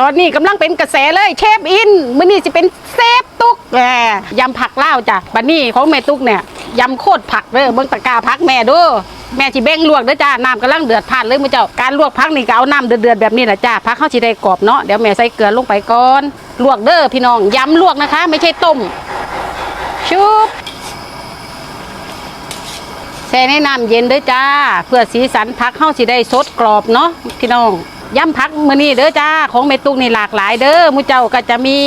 ตอนนี้กำลังเป็นกระแสเลยเชฟอินมื้อนี้สิเป็นเซฟตุกแหมยำผักเล่าวจ้ะบัดนี้ของแม่ตุกเนี่ยยำโคตรผักเด้อเบิ่งตะกร้าผักแม่เด้อแม่สิเบ่งลวกเด้อจ้าน้ำกำลังเดือดพล่านเลยมื้อเจ้าการลวกผักนี่ก็เอาน้ำเดือดๆแบบนี้แหละจ้าผักเฮาสิได้กรอบเนาะเดี๋ยวแม่ใส่เกลือลงไปก่อนลวกเด้อพี่น้องยำลวกนะคะ ไม่ใช่ต้มชุบ แช่ในน้ำเย็นเด้อจ้า เพื่อสีสันผักเข้าสิได้สดกรอบเนาะพี่น้อง ย่ำผักมื้อนี้เด้อจ้าของเมตุกนี่หลากหลายเด้อมูเจ้าก็จะมี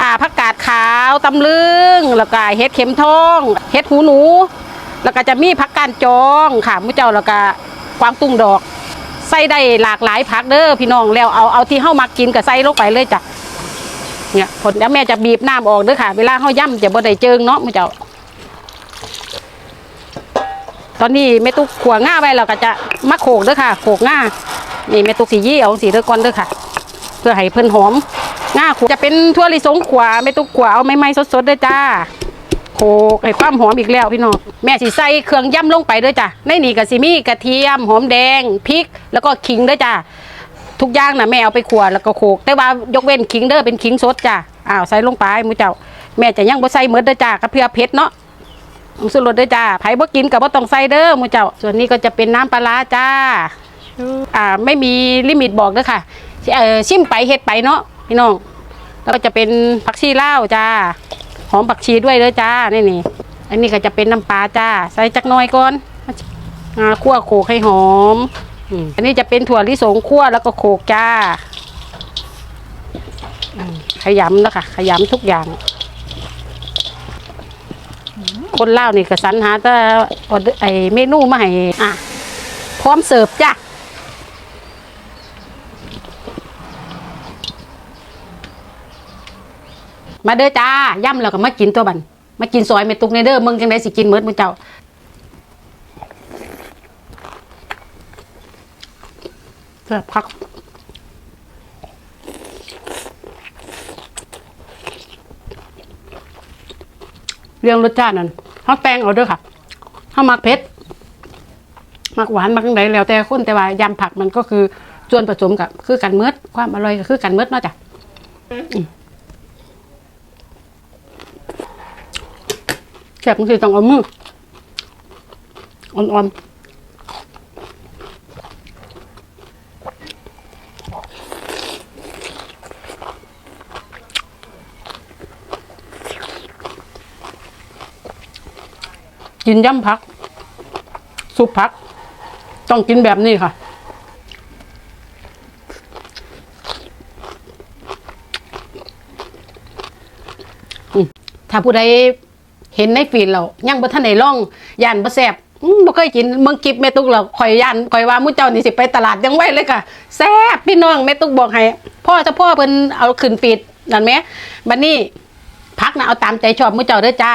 อ่าผักกาดขาวตำลึงแล้วก็เห็ดเข็มทองเห็ดหูหนู แล้วก็จะมีผักกาดจองค่ะมูเจ้าแล้วก็กวางตุ้งดอกใส่ได้หลากหลายผักเด้อพี่น้องแล้วเอาเอาที่เฮามักกินก็ใส่ลงไปเลยจ้ะเนี่ยผลแล้วแม่จะบีบน้ำออกเด้อค่ะ เวลาเฮาย่ำจะบ่ได้เจิงเนาะมูเจ้าตอนนี้แม่ตุ๊กขัวง่าไว้เราก็จะมาโขกเด้อค่ะโขกง่า นี่แม่ตุ๊กสียี่เอาสีเด้อก่อนเด้อค่ะ เพื่อให้เพิ่นหอมง่าขวจะเป็นทั่วลิสงขวาแม่ตุ๊กขวเอาไม่ไม่ๆสดๆเด้อจ้าโขกให้ความหอมอีกแล้วพี่น้องแม่สิใส่เครื่องย่ำลงไปเด้อจ้าในนี่ก็สิมีกระเทียมหอมแดงพริก แล้วก็ขิงเด้อจ้าทุกอย่างนะแม่เอาไปขัวแล้วก็โขกแต่ว่ายกเว้นขิงเด้อเป็นขิงสดจ้าอ้าวใส่ลงไปมูเจ้า แม่จะยังบ่ใส่เมือนเด้อจ้าก็เพื่อเผ็ดเนาะสุรสด้วยจ้าไผ่บ่กินกับบ่ต้องใส่เด้อมูเจ้า ส่วนนี้ก็จะเป็นน้ำปลาจ้า อ่าไม่มีลิมิตบอกเด้อค่ะเอ่อชิมไปเฮ็ดไปเนาะพี่น้องแล้วก็จะเป็นผักชีเลาจ้าหอมผักชีด้วยเด้อจ้านี่นี่อันนี้ก็จะเป็นน้ำปลาจ้า ใส่จักน่อยก่อนอ่าคั่วโขกให้หอมอันนี้จะเป็นถั่วลิสงคั่วแล้วก็โขกจ้าขยำแล้วค่ะขยำทุกอย่าง คนเล่านี่ก็สรรหาแต่ออเดอร์ไอเมนูมาให้อะพร้อมเสิร์ฟจ้ะ มาเด้อจ้าย่ำแล้วก็มากินตัวบันมากินซอยเมตุกในเด้อมึงจังไดสิกินเมิดมึงเจ้าเสิร์ฟพักเรื่องรสชาตินั่นเขาแปลงเอาเด้อค่ะเขามักเผ็ดมักหวานมักไหนแล้วแต่คนแต่ว่ายำผักมันก็คือส่วนผสมกับคือกันเมืดความอร่อยก็คือกันเมืดเนาะจ้ะอืม แซ่บบางทีต้องเอามืออ่อนๆกินยำผัก ซุปผัก ต้องกินแบบนี้ค่ะ ถ้าผู้ใด เห็นในฟีดเรายังบ่ทันได้ลองย่านบ่แซ่บอืมบ่เคยกินเมืองกิบแม่ตุกเราข่อยย่านข่อยว่ามื้เจ้านี่สิไปตลาดยังไว้เลยค่ะแซ่บพี่น้องแม่ตุกบอกให้พ่อเจะพ่อเพิ่นเอาขึ้นฟีดนั่นแหมบัดนี้พักนะเอาตามใจชอบมื้เจ้าเด้อจ้า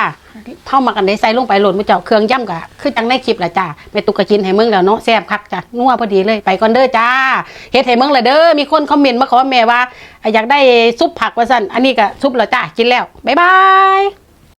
เท่ามากันได้ใส่ลงไปโหลดมื้เจ้าเครื่องย่ำกะคือจังในคลิปล่ะจ้าแม่ตุกก็กินให้มึงแล้วเนาะแซ่บคักจ้ะนัวพอดีเลยไปก่อนเด้อจ้าเฮ็ดให้มึงเลยเด้อมีคนคอมเมนต์มาขอแม่ว่าอยากได้ซุปผักว่าซั่นอันนี้ก็ซุปแล้วจ้ากินแล้วบ๊ายบาย